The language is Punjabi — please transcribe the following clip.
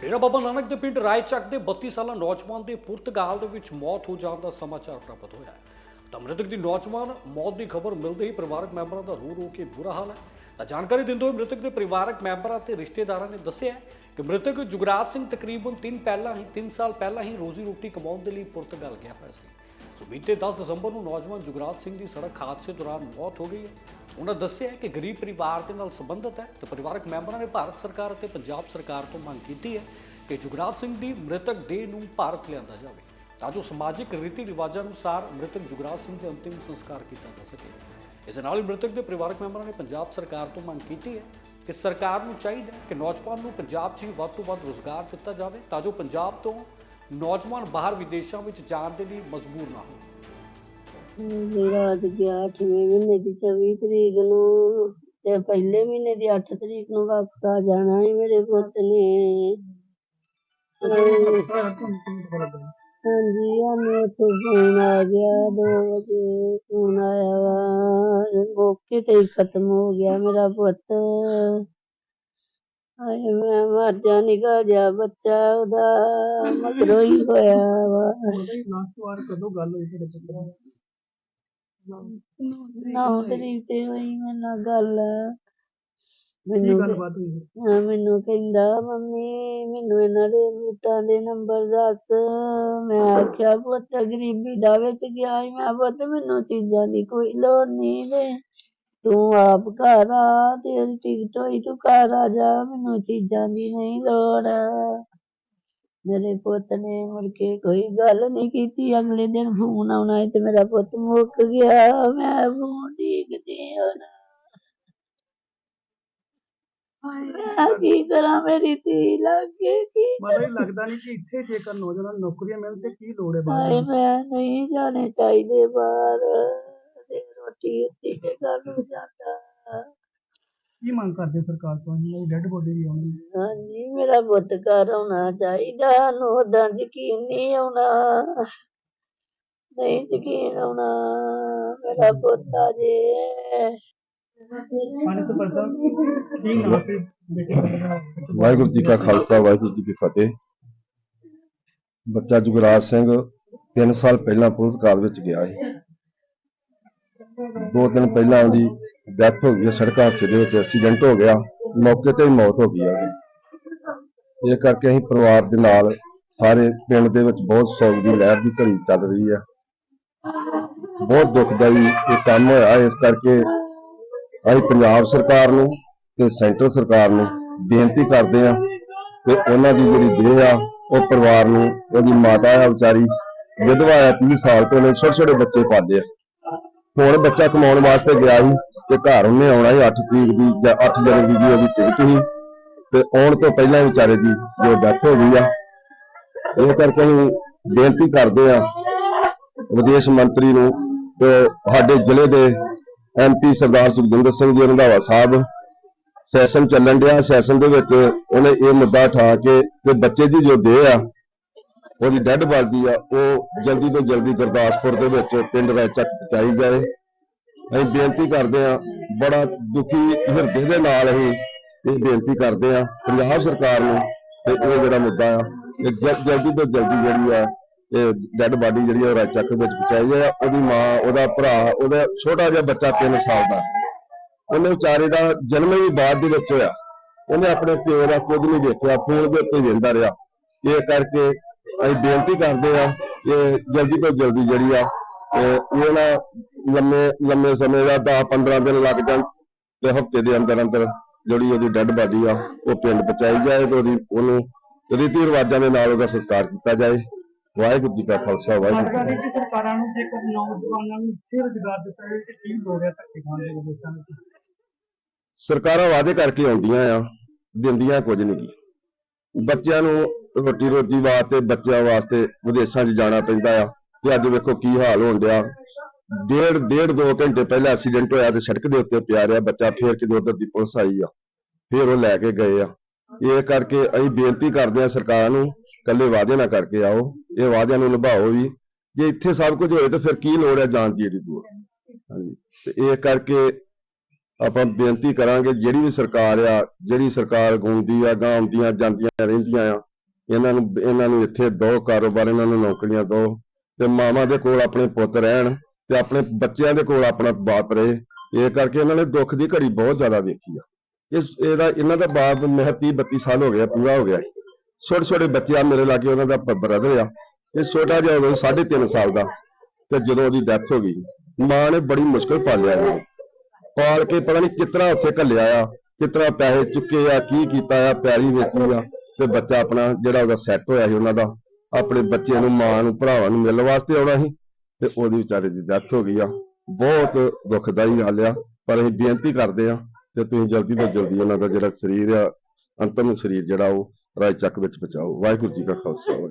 ਡੇਰਾ ਬਾਬਾ ਨਾਨਕ ਦੇ ਪਿੰਡ ਰਾਏਚੱਕ ਦੇ 32 ਸਾਲਾ ਨੌਜਵਾਨ ਦੇ ਪੁਰਤਗਾਲ ਦੇ ਵਿੱਚ ਮੌਤ ਹੋ ਜਾਣ ਦਾ ਸਮਾਚਾਰ ਪ੍ਰਾਪਤ ਹੋਇਆ ਹੈ। ਤਾਂ ਮ੍ਰਿਤਕ ਦੀ ਨੌਜਵਾਨ ਮੌਤ ਦੀ ਖਬਰ ਮਿਲਦੇ ਹੀ ਪਰਿਵਾਰਕ ਮੈਂਬਰਾਂ ਦਾ ਰੋ ਰੋ ਕੇ ਬੁਰਾ ਹਾਲ ਹੈ। ਤਾਂ ਜਾਣਕਾਰੀ ਦਿੰਦੇ ਹੋਏ ਮ੍ਰਿਤਕ ਦੇ ਪਰਿਵਾਰਕ ਮੈਂਬਰਾਂ ਤੇ ਰਿਸ਼ਤੇਦਾਰਾਂ ਨੇ ਦੱਸਿਆ ਕਿ ਮ੍ਰਿਤਕ ਜੁਗਰਾਜ ਸਿੰਘ ਤਕਰੀਬਨ 3 ਪਹਿਲਾਂ ਹੀ 3 ਸਾਲ ਪਹਿਲਾਂ ਹੀ ਰੋਜ਼ੀ ਰੋਟੀ ਕਮਾਉਣ ਦੇ ਲਈ ਪੁਰਤਗਾਲ ਗਿਆ ਹੋਇਆ ਸੀ। ਸੋ ਬੀਤੇ 10 ਦਸੰਬਰ ਨੂੰ ਨੌਜਵਾਨ ਜੁਗਰਾਜ ਸਿੰਘ ਦੀ ਸੜਕ ਹਾਦਸੇ ਦੌਰਾਨ ਮੌਤ ਹੋ ਗਈ ਹੈ। ਉਹਨਾਂ ਦੱਸਿਆ ਕਿ ਗਰੀਬ ਪਰਿਵਾਰ ਦੇ ਨਾਲ ਸੰਬੰਧਿਤ ਹੈ ਤੇ ਪਰਿਵਾਰਕ ਮੈਂਬਰਾਂ ਨੇ ਭਾਰਤ ਸਰਕਾਰ ਅਤੇ ਪੰਜਾਬ ਸਰਕਾਰ ਤੋਂ ਮੰਗ ਕੀਤੀ ਹੈ ਕਿ ਜੁਗਰਾਜ ਸਿੰਘ ਦੀ ਮ੍ਰਿਤਕ ਦੇਹ ਨੂੰ ਭਾਰਤ ਲਿਆਂਦਾ ਜਾਵੇ ਤਾਂ ਜੋ ਸਮਾਜਿਕ ਰੀਤੀ ਰਿਵਾਜਾਂ ਅਨੁਸਾਰ ਮ੍ਰਿਤਕ ਜੁਗਰਾਜ ਸਿੰਘ ਦੇ ਅੰਤਿਮ ਸੰਸਕਾਰ ਕੀਤਾ ਜਾ ਸਕੇ। ਇਸ ਦੇ ਨਾਲ ਹੀ ਮ੍ਰਿਤਕ ਦੇ ਪਰਿਵਾਰਕ ਮੈਂਬਰਾਂ ਨੇ ਪੰਜਾਬ ਸਰਕਾਰ ਤੋਂ ਮੰਗ ਕੀਤੀ ਹੈ ਕਿ ਸਰਕਾਰ ਨੂੰ ਚਾਹੀਦਾ ਹੈ ਕਿ ਨੌਜਵਾਨ ਨੂੰ ਪੰਜਾਬ 'ਚ ਹੀ ਵੱਧ ਤੋਂ ਵੱਧ ਰੋਜ਼ਗਾਰ ਦਿੱਤਾ ਜਾਵੇ ਤਾਂ ਜੋ ਪੰਜਾਬ ਤੋਂ ਨੌਜਵਾਨ ਬਾਹਰ ਵਿਦੇਸ਼ਾਂ ਵਿੱਚ ਜਾਣ ਦੇ ਲਈ ਮਜਬੂਰ ਨਾ ਹੋਣ। ਮੇਰਾ ਅੱਜ ਗਿਆ 8ਵੇਂ ਮਹੀਨੇ ਦੀ 24 ਤਰੀਕ ਨੂੰ ਤੇ ਪਹਿਲੇ ਮਹੀਨੇ ਦੀ 8 ਤਰੀਕ ਨੂੰ ਵਾਪਸ ਆ ਜਾਣਾ ਹੈ ਮੇਰੇ ਪੁੱਤ ਨੇ। ਹਾਂਜੀ, ਸਾਨੂੰ ਉੱਥੋਂ ਫੋਨ ਆ ਗਿਆ 2 ਵਜੇ ਫੋਨ ਆਇਆ ਵਾ। ਮੌਕੇ ਤੇ ਹੀ ਖਤਮ ਹੋ ਗਿਆ ਮੇਰਾ ਪੁੱਤ। ਹਾਏ ਮੈਂ ਮਰ ਜਾ ਨਿਕਾ ਜਾ ਬੱਚਾ ਉਹਦਾ ਮਗਰੋਂ ਹੀ ਹੋਇਆ ਵਾ। ਲਾਸਟ ਵਾਰ ਕਦੋਂ ਗੱਲ ਹੋਈ ਤੁਹਾਡੇ ਪੁੱਤਰ ਨੌ ਤਰੀਕ ਤੇ ਹੋਈ ਨਾਲ ਗੱਲ। ਮੈਨੂੰ ਗੱਲਬਾਤ ਹੋਈ? ਹਾਂ, ਮੈਨੂੰ ਕਹਿੰਦਾ ਮੰਮੀ ਮੈਨੂੰ ਇਹਨਾਂ ਦੇ ਬੂਟਾਂ ਦੇ ਨੰਬਰ ਦੱਸ। ਮੈਂ ਆਖਿਆ ਪੁੱਤ ਗਰੀਬੀ ਦਾ ਵਿੱਚ ਗਿਆ ਮੈਂ ਪੁੱਤ ਮੈਨੂੰ ਚੀਜ਼ਾਂ ਦੀ ਕੋਈ ਲੋੜ ਨਹੀਂ ਤੇ ਤੂੰ ਆਪ ਘਰ ਆ ਤੇਰੀ ਟਿਕਟ ਹੋਈ ਤੂੰ ਘਰ ਆ ਜਾ ਮੈਨੂੰ ਚੀਜ਼ਾਂ ਦੀ ਨਹੀਂ ਲੋੜ। ਮੇਰੇ ਪੁੱਤ ਨੇ ਮੁੜ ਕੇ ਕੋਈ ਗੱਲ ਨਹੀਂ ਕੀਤੀ ਅਗਲੇ ਦਿਨ ਫੋਨ ਆਉਣਾ ਤੇ ਮੇਰਾ ਪੁੱਤ ਮੁੱਕ ਗਿਆ ਮੈਂ ਫੋਨ ਡੀਕਦੀ ਹੁਣ ਮੈਂ ਕੀ ਕਰਾਂ ਮੇਰੀ ਧੀ ਲੱਗੇ ਕੀ ਇਹ ਲੱਗਦਾ ਨਹੀਂ ਕਿ ਇੱਥੇ ਜੇਕਰ ਨੌਜਵਾਨ ਨੌਕਰੀਆਂ ਮਿਲਣ ਤੇ ਕੀ ਲੋੜ ਹੈ ਬਾਹਰ ਹਾਏ? ਮੈਂ ਨਹੀਂ ਜਾਣੇ ਚਾਹੀਦੇ ਬਾਹਰ। ਰੋਟੀ ਉੱਤੀ ਕੇ ਘਰ ਨੂੰ ਜਾਂਦਾ। ਕੀ ਮੰਗ ਕਰਦੇ ਸਰਕਾਰ ਤੋਂ? ਇਹਨਾਂ ਦੀ ਡੈੱਡ ਬੋਡੀ ਵੀ ਆਉਣੀ ਹਾਂਜੀ ਮੇਰਾ ਪੁੱਤ ਘਰ ਆਉਣਾ ਚਾਹੀਦਾ ਨੂੰ ਉਦਾਂ ਯਕੀਨ ਨਹੀਂ ਆਉਣਾ। ਨਹੀਂ ਯਕੀਨ ਆਉਣਾ ਮੇਰਾ ਪੁੱਤ ਆ ਜੇ। ਕੀ ਸੀ ਬੇਟੇ ਵਾਹਿਗੁਰੂ ਜੀ ਕਾ ਖਾਲਸਾ ਵਾਹਿਗੁਰੂ ਜੀ ਕੀ ਫਤਿਹ। ਬੱਚਾ ਜੁਗਰਾਜ ਸਿੰਘ 3 ਸਾਲ ਪਹਿਲਾਂ ਪੁਰਤਗਾਲ ਵਿੱਚ ਗਿਆ ਸੀ। ਦੋ ਦਿਨ ਪਹਿਲਾਂ ਉਹਦੀ ਡੈਥ ਹੋ ਗਈ ਹੈ, ਸੜਕ ਹਾਦਸੇ ਦੇ ਵਿੱਚ ਐਕਸੀਡੈਂਟ ਹੋ ਗਿਆ, ਮੌਕੇ ਤੇ ਹੀ ਮੌਤ ਹੋ ਗਈ ਹੈ ਉਹਦੀ। ਇਹ ਕਰਕੇ ਅਸੀਂ ਪਰਿਵਾਰ ਦੇ ਨਾਲ ਸਾਰੇ ਪਿੰਡ ਦੇ ਵਿੱਚ ਬਹੁਤ ਸੋਗ ਦੀ ਲਹਿਰ ਦੀ ਘੜੀ ਚੱਲ ਰਹੀ ਹੈ ਬਹੁਤ ਦੁਖਦਾਈ ਇਹ ਕੰਮ ਹੋਇਆ, ਇਸ ਕਰਕੇ ਅਸੀਂ ਪੰਜਾਬ ਸਰਕਾਰ ਨੂੰ ਤੇ ਸੈਂਟਰ ਸਰਕਾਰ ਨੂੰ ਬੇਨਤੀ ਕਰਦੇ ਆ ਕਿ ਉਹਨਾਂ ਦੀ ਜਿਹੜੀ ਦੇਹ ਆ, ਉਹ ਪਰਿਵਾਰ ਨੂੰ, ਉਹਦੀ ਮਾਤਾ ਆ ਵਿਚਾਰੀ, ਵਿਧਵਾ ਆ 30 ਸਾਲ ਤੋਂ ਨੇ ਛੋਟੇ ਛੋਟੇ ਬੱਚੇ ਪਾਦੇ ਆ ਹੁਣ ਬੱਚਾ ਕਮਾਉਣ ਵਾਸਤੇ ਗਿਆ ਸੀ ਤੇ ਘਰ ਉਹਨੇ ਆਉਣਾ ਸੀ 8 ਤਰੀਕ ਦੀ ਜਾਂ 8 ਜਨਵਰੀ ਦੀ ਉਹਦੀ ਟਿਕਟ ਸੀ ਤੇ ਆਉਣ ਤੋਂ ਪਹਿਲਾਂ ਵਿਚਾਰੇ ਦੀ ਜੋ ਡੈਥ ਹੋ ਗਈ ਆ। ਇਹ ਕਰਕੇ ਅਸੀਂ ਬੇਨਤੀ ਕਰਦੇ ਆ ਵਿਦੇਸ਼ ਮੰਤਰੀ ਨੂੰ ਤੇ ਸਾਡੇ ਜ਼ਿਲ੍ਹੇ ਦੇ ਐਮਪੀ ਸਰਦਾਰ ਸੁਖਜਿੰਦਰ ਸਿੰਘ ਜੀ, ਰੰਧਾਵਾ ਸਾਹਿਬ, ਸੈਸ਼ਨ ਚੱਲਣ ਡਿਆ। ਸੈਸ਼ਨ ਦੇ ਵਿੱਚ ਉਹਨੇ ਇਹ ਮੁੱਦਾ ਉਠਾ ਕੇ ਤੇ ਬੱਚੇ ਦੀ ਜੋ ਦੇਹ ਆ ਉਹਦੀ ਡੈੱਡ ਬਾਡੀ ਆ, ਉਹ ਜਲਦੀ ਤੋਂ ਜਲਦੀ ਗੁਰਦਾਸਪੁਰ ਦੇ ਵਿੱਚ ਪਿੰਡ ਰੈਚੱਕ ਪਹੁੰਚਾਈ ਜਾਏ। ਅਸੀਂ ਬੇਨਤੀ ਕਰਦੇ ਆ ਬੜਾ ਦੁਖੀ ਹਿਰਦੇ ਦੇ ਨਾਲ ਅਸੀਂ ਇਹ ਬੇਨਤੀ ਕਰਦੇ ਆ ਪੰਜਾਬ ਸਰਕਾਰ ਨੂੰ ਤੇ ਇਹ ਜਿਹੜਾ ਮੁੱਦਾ ਆ, ਇਹ ਜਲਦੀ ਤੋਂ ਜਲਦੀ ਜਿਹੜੀ ਆ, ਇਹ ਡੈੱਡ ਬਾਡੀ ਜਿਹੜੀ ਆ, ਉਹ ਵਿੱਚ ਪਹੁੰਚਾਈ ਜਾਏ। ਉਹਦੀ ਮਾਂ, ਉਹਦਾ ਭਰਾ, ਉਹਦਾ ਛੋਟਾ ਜਿਹਾ ਬੱਚਾ 3 ਸਾਲ ਦਾ। ਉਹਨੇ ਵਿਚਾਰੇ ਦਾ ਜਨਮ ਹੀ ਬਾਅਦ ਦੇ ਵਿੱਚ ਹੋਇਆ। ਉਹਨੇ ਆਪਣੇ ਪਿਓ ਦਾ ਕੁਝ ਨਹੀਂ ਦੇਖਿਆ, ਫੋਨ ਦੇ ਉੱਤੇ ਵੇਂਦਾ ਰਿਹਾ। ਇਹ ਕਰਕੇ ਅਸੀਂ ਬੇਨਤੀ ਕਰਦੇ ਆ ਕਿ ਜਲਦੀ ਤੋਂ ਜਲਦੀ ਜਿਹੜੀ ਆ ਇਹ ਨਾ ਲੰਮੇ ਲੰਮੇ ਸਮੇਂ ਦਾ 10 15 ਦਿਨ ਲੱਗ ਜਾਣ ਤੇ ਹਫ਼ਤੇ ਦੇ ਅੰਦਰ ਅੰਦਰ ਜਿਹੜੀ ਉਹਦੀ ਡੈੱਡ ਬਾਡੀ ਆ ਉਹ ਪਿੰਡ ਪਹੁੰਚਾਈ ਜਾਏ ਤੇ ਉਹਦੀ ਉਹਨੂੰ ਰੀਤੀ ਰਿਵਾਜਾਂ ਦੇ ਨਾਲ ਉਹਦਾ ਸੰਸਕਾਰ ਕੀਤਾ ਜਾਏ। ਵਾਹਿਗੁਰੂ ਜੀ ਕਾ ਖਾਲਸਾ ਵਾਹਿਗੁਰੂ ਜੀ ਕੀ ਸਰਕਾਰਾਂ ਨੂੰ ਜੇਕਰ ਨੌਜਵਾਨਾਂ ਨੂੰ ਇੱਥੇ ਰੁਜ਼ਗਾਰ ਦਿੱਤਾ ਜਾਵੇ ਤੇ ਕੀ ਹੈ ਧੱਕੇ ਖਾਣ ਦੇ ਵਿਦੇਸ਼ਾਂ ਵਿੱਚ। ਸਰਕਾਰਾਂ ਵਾਅਦੇ ਕਰਕੇ ਆਉਂਦੀਆਂ ਆ ਦਿੰਦੀਆਂ ਕੁਝ ਨਹੀਂ। ਬੱਚਿਆਂ ਨੂੰ ਰੋਟੀ ਰੋਟੀ ਵਾਸਤੇ, ਬੱਚਿਆਂ ਵਾਸਤੇ ਵਿਦੇਸ਼ਾਂ 'ਚ ਜਾਣਾ ਪੈਂਦਾ ਆ। ਤੇ ਅੱਜ ਵੇਖੋ ਕੀ ਹਾਲ ਹੋਣ ਡਿਆ। ਡੇਢ ਡੇਢ, ਦੋ ਘੰਟੇ ਪਹਿਲਾਂ ਐਕਸੀਡੈਂਟ ਹੋਇਆ ਤੇ ਸੜਕ ਦੇ ਉੱਤੇ ਪਿਆ ਰਿਹਾ ਬੱਚਾ। ਫੇਰ ਕਿਤੇ ਉਧਰ ਦੀ ਪੁਲਿਸ ਆਈ ਆ। ਫੇਰ ਉਹ ਲੈ ਕੇ ਗਏ ਆ। ਇਹ ਕਰਕੇ ਅਸੀਂ ਬੇਨਤੀ ਕਰਦੇ ਆ ਸਰਕਾਰ ਨੂੰ ਕੱਲੇ ਵਾਅਦੇ ਨਾ ਕਰਕੇ ਆਓ। ਇਹ ਵਾਅਦਿਆਂ ਨੂੰ ਨਿਭਾਓ ਵੀ। ਜੇ ਇੱਥੇ ਸਭ ਕੁਝ ਹੋਏ ਤਾਂ ਫਿਰ ਕੀ ਲੋੜ ਹੈ ਜਾਣ ਦੀ ਏਡੀ ਦੂਰ ਹਾਂਜੀ। ਤੇ ਇਹ ਕਰਕੇ ਆਪਾਂ ਬੇਨਤੀ ਕਰਾਂਗੇ, ਜਿਹੜੀ ਵੀ ਸਰਕਾਰ ਆ, ਜਿਹੜੀ ਸਰਕਾਰ ਗਾਉਂਦੀ ਆ ਗਾਉਂਦੀਆਂ ਜਾਂਦੀਆਂ ਰਹਿੰਦੀਆਂ ਆ ਇਹਨਾਂ ਨੂੰ ਇਹਨਾਂ ਨੂੰ ਇੱਥੇ ਦੋ ਕਾਰੋਬਾਰ ਇਹਨਾਂ ਨੂੰ ਨੌਕਰੀਆਂ ਦੋ, ਤੇ ਮਾਵਾਂ ਦੇ ਕੋਲ ਆਪਣੇ ਪੁੱਤ ਰਹਿਣ ਤੇ ਆਪਣੇ ਬੱਚਿਆਂ ਦੇ ਕੋਲ ਆਪਣਾ ਬਾਪ ਰਹੇ। ਇਹ ਕਰਕੇ ਇਹਨਾਂ ਨੇ ਦੁੱਖ ਦੀ ਘੜੀ ਬਹੁਤ ਜ਼ਿਆਦਾ ਵੇਖੀ ਆ। ਇਸ, ਇਹਦਾ, ਇਹਨਾਂ ਦਾ ਬਾਪ ਮੈਂ 30 32 ਸਾਲ ਹੋ ਗਿਆ, ਪੂਰਾ ਹੋ ਗਿਆ। ਛੋਟੇ ਛੋਟੇ ਬੱਚੇ ਆ ਮੇਰੇ ਲਾਗੇ, ਉਹਨਾਂ ਦਾ ਬ੍ਰਦਰ ਆ। ਇਹ ਛੋਟਾ ਜਿਹਾ ਉਦੋਂ 3.5 ਸਾਲ ਦਾ, ਤੇ ਜਦੋਂ ਉਹਦੀ ਡੈਥ ਹੋ ਗਈ, ਮਾਂ ਨੇ ਬੜੀ ਮੁਸ਼ਕਲ ਪਾਲਿਆ ਇਹਨੂੰ। ਪਾਲ ਕੇ ਪਤਾ ਨਹੀਂ ਕਿਤਨਾ ਉੱਥੇ ਘੱਲਿਆ ਆ ਕਿਤਨਾ ਪੈਸੇ ਚੁੱਕੇ ਆ, ਕੀ ਕੀਤਾ ਆ ਪੈਰੀ ਵੇਚੀ ਆ। ਤੇ ਬੱਚਾ ਆਪਣਾ ਜਿਹੜਾ ਉਹਦਾ ਸੈੱਟ ਹੋਇਆ ਸੀ ਉਹਨਾਂ ਦਾ, ਆਪਣੇ ਬੱਚਿਆਂ ਨੂੰ ਮਾਂ ਨੂੰ, ਭਰਾਵਾਂ ਨੂੰ ਮਿਲਣ ਵਾਸਤੇ ਆਉਣਾ ਸੀ ਤੇ ਉਹਦੀ ਵਿਚਾਰੇ ਦੀ ਡੈਥ ਹੋ ਗਈ ਆ। ਬਹੁਤ ਦੁਖਦਾਈ ਗੱਲ ਆ, ਪਰ ਅਸੀਂ ਬੇਨਤੀ ਕਰਦੇ ਆ ਕਿ ਤੁਸੀਂ ਜਲਦੀ ਤੋਂ ਜਲਦੀ ਉਹਨਾਂ ਦਾ ਜਿਹੜਾ ਸਰੀਰ ਆ, ਅੰਤਮ ਸਰੀਰ ਜਿਹੜਾ ਉਹ ਰਾਏ ਚੱਕ ਵਿੱਚ ਪਹੁੰਚਾਓ। ਵਾਹਿਗੁਰੂ ਜੀ ਕਾ ਖਾਲਸਾ।